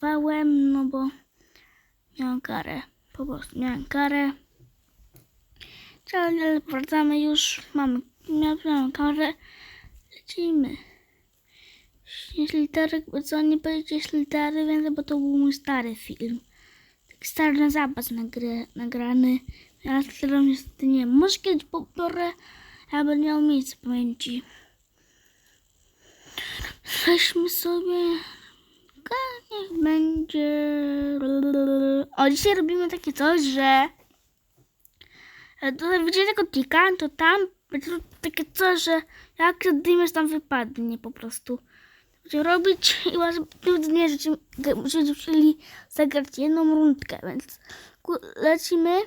wałem, no bo miałem karę. Po prostu miałem karę. Ale wracamy już. Mamy, miałem karę. Lecimy. Jeśli litery, co nie powiedzieć litery, więc bo to był mój stary film. Taki stary zapas nagry, nagrany. Ja teraz niestety nie wiem. Może kiedyś pobiorę, ja będę miał miejsce w pamięci. Weźmy sobie. Niech będzie. O, dzisiaj robimy takie coś, że. e, To widzicie tego tika, to tam będzie takie coś, że jak dymiesz tam wypadnie po prostu. Będziemy robić i was nie, że będziemy musieli zagrać jedną rundkę, więc lecimy.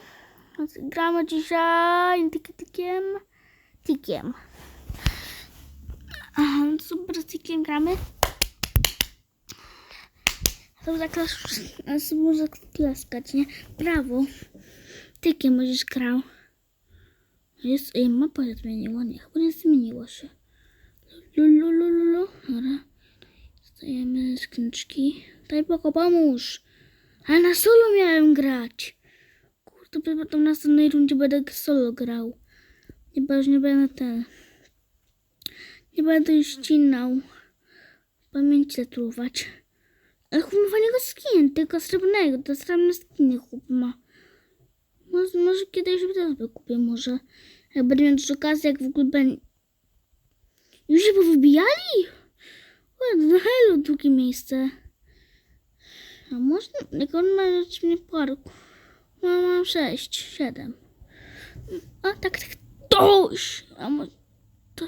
Gramy dzisiaj tik- tikiem. Tikiem. Super z tikiem gramy. To zaklasz, może klaskać, nie? Brawo. Tykiem będziesz grał. Jest, ej, mapa się zmieniła, nie, chyba nie zmieniło się. Lulululu, dobra. Stajemy skrzyneczki. Daj Boko, pomóż. Ale na solo miałem grać. Kurde, potem w następnej rundzie będę solo grał. Bo już nie będę ten. Nie będę już ścinał. Pamięci zatruwać. Ale chłop ma fajnego skin, tylko srebrnego. To srebrne skiny chłop ma. Może, może kiedyś też by kupię, może. Jak będę miał kasy, jak w ogóle będzie... Już się powybijali? Ładne, helu drugie miejsce. A można, jak on ma mnie parku. No, mam sześć, siedem. A tak, tak, dość! A może... To,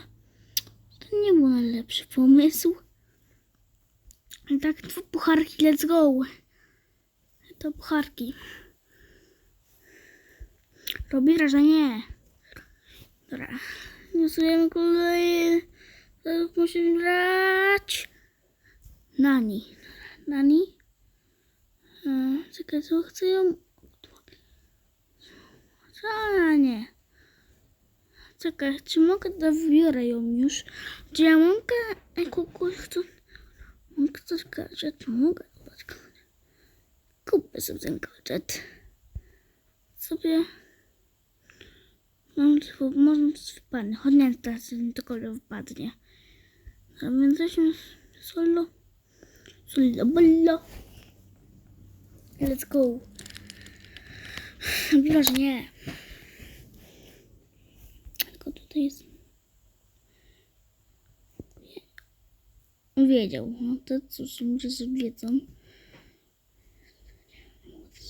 to nie był najlepszy pomysł. I tak, pucharki, let's go. To pucharki. Robi wrażenie. Dobra. Losujemy kolej. Teraz musimy grać. Nani. Nani? E, czekaj, co chcę ją... A, nie. Czekaj, czy mogę, to wybiorę ją już. Czy ja mogę kogoś, kto... Mogę coś gadżet? Mogę gadżet. Kupię sobie ten gadżet. Sobie... Mam tylko, może coś wypadnie. Nie teraz kolor wypadnie. Więc weźmy solo. Solo, bollo. Let's go. Wiesz, nie. Tylko tutaj jest... Wiedział. No to cóż, ludzie sobie wiedzą.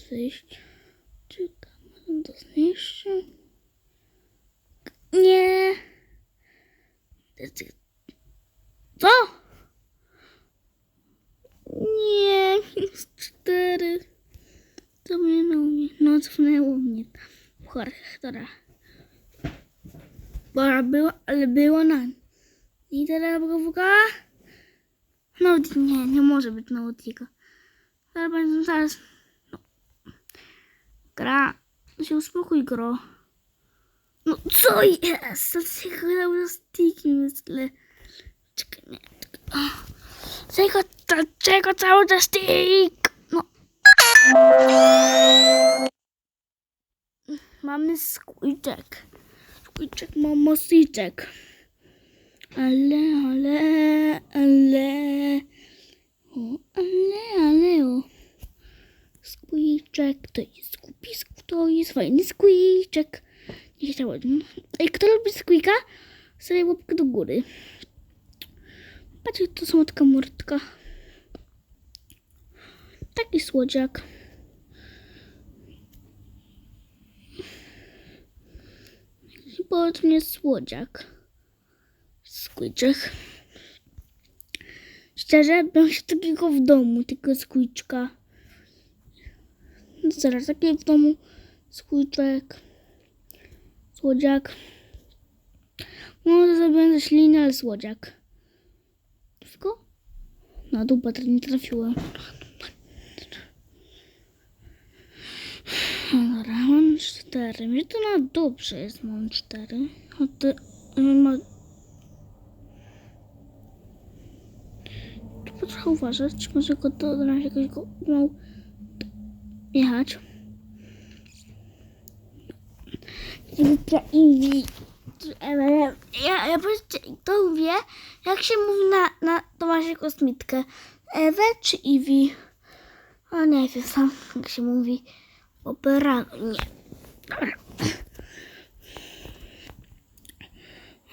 Wyjść. Czekam, to zniszczę. Nie. Co? Nie, minus cztery. To minęło mnie. No, cofnęło mnie. Pucharach, dobra. Bo było, ale było na. I teraz bogowka. No, nie, nie może być Nautika. Zaraz zaraz. No. Gra. Się uspokój, gro. No co jest? Co się grał na stiki myślę. Czekaj, nie. Czego, dlaczego cały czas stick? No. Mamy squeaczek. Squeaczek ma mosyczek. Ale, ale, ale. O, ale, ale, o. Squeaczek to jest kupisk, to jest fajny squeaczek. Nie chciałabym. Ej, kto lubi squeaka? Sobie łapkę do góry. Patrzcie, to słodka murtka. Taki słodziak. I powiedz mnie słodziak. Squeaczek. Szczerze, bym się takiego w domu, tego squeaczka. No zaraz, taki w domu squeaczek. Słodziak. Może zrobiłem ze śliny, ale słodziak. Wszystko? Na dupę to nie trafiłem. Dobra, mam cztery. Mnie to na dobrze jest, mam cztery. A ty, ma... trzeba trochę uważać. Może go to na razie jakoś go no, jechać. I ja, ja powiedzcie, kto wie, jak się mówi na, na Tomasie Kosmitkę? Ewę czy Iwi? A nie wiem sam, jak się mówi. Opera, nie.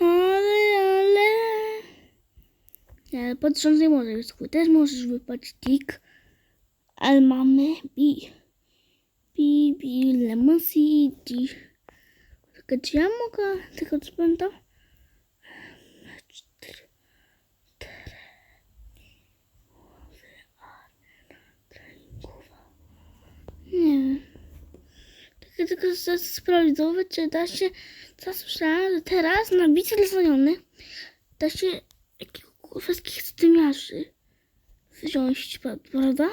Ale, ale... Nie może być twój. Też możesz wypać tik. Ale mamy bi. Bi, bi, lemon city. Tylko czy ja mogę tylko co pamiętam? Nie wiem. Tylko, tylko sprawdzić, czy da się, co słyszałam, że teraz na bicie rozwojony da się wszystkich stymiarzy wziąć, pra- prawda?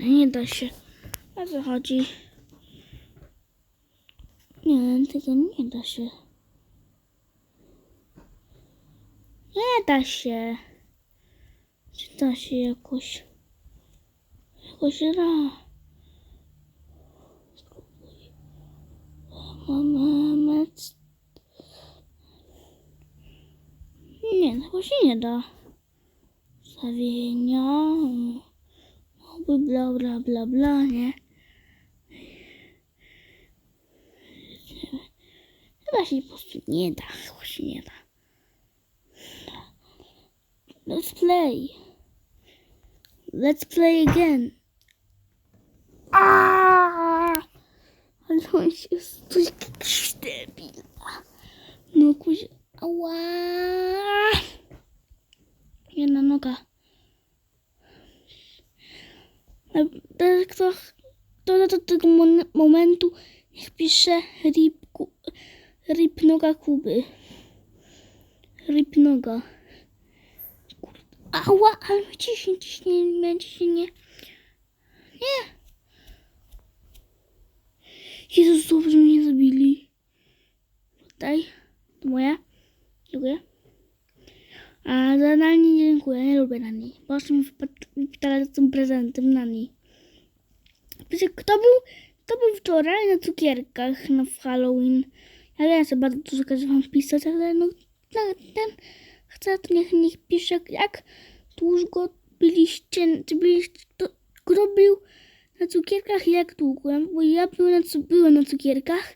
No Nie da się. O co chodzi? Nie, tego nie da się. Nie da się. Czy da się jakoś? Jakoś da. Spróbuj. Mamy... Nie, chyba się nie da. Stawienia. Oby bla bla bla bla, nie? Chyba się po prostu nie da. Chyba się nie da. Let's play. Let's play again. Aaaa! Ale on się coś jakiś debil. No kuź. Ała! Jedna noga. Kto, kto do tego momentu niech pisze rip, rip noga Kuby. Rip noga. Ała, ale ciśnie, ciśnie, się nie. Jezus, dobrze mnie zabili. Tutaj. To moje. Dziękuję. A za nani dziękuję, nie lubię nani. Proszę mi wypitać z tym prezentem nani. Wiecie, kto był, kto był wczoraj na cukierkach na Halloween? Ja wiem, że bardzo dużo każe wam pisać, ale no ten chce, to niech, niech pisze, jak długo byliście, czy byliście, kto, kto był na cukierkach i jak długo? Ja- Bo ja byłem na, byłem na cukierkach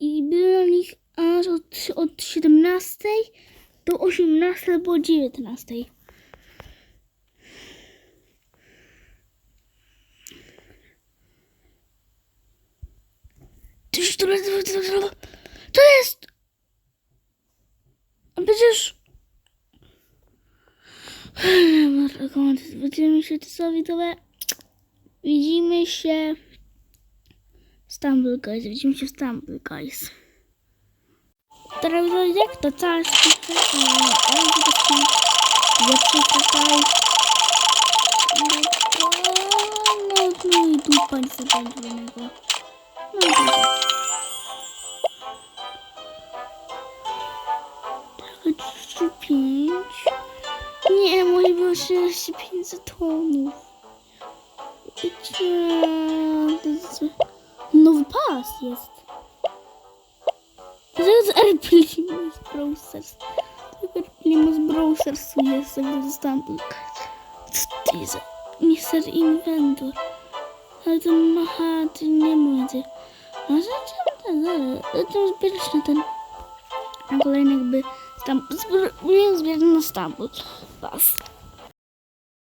i byłem na nich aż od, od 17 do 18 albo 19. Tyż to jest! A przecież... Widzimy się, widzowie? Widzimy się w Stumble Guys. Widzimy się w Stumble Guys. Teraz jak to cała sztuka, ja tutaj no, no i tu państwa będzie No i. Trochę 35. Nie, może było 35 tonów. Wiecie, to jest... Nowy pas jest. To jest Airplane z Browsers. Airplane z Browsers jest, jak dostałam. Co to jest? Mister Inventor. Ale to macha, to nie będzie. No zaczem ten, zaczem zbierać na ten. Na kolejny jakby, tam, zbierać na Stambuł. Pas.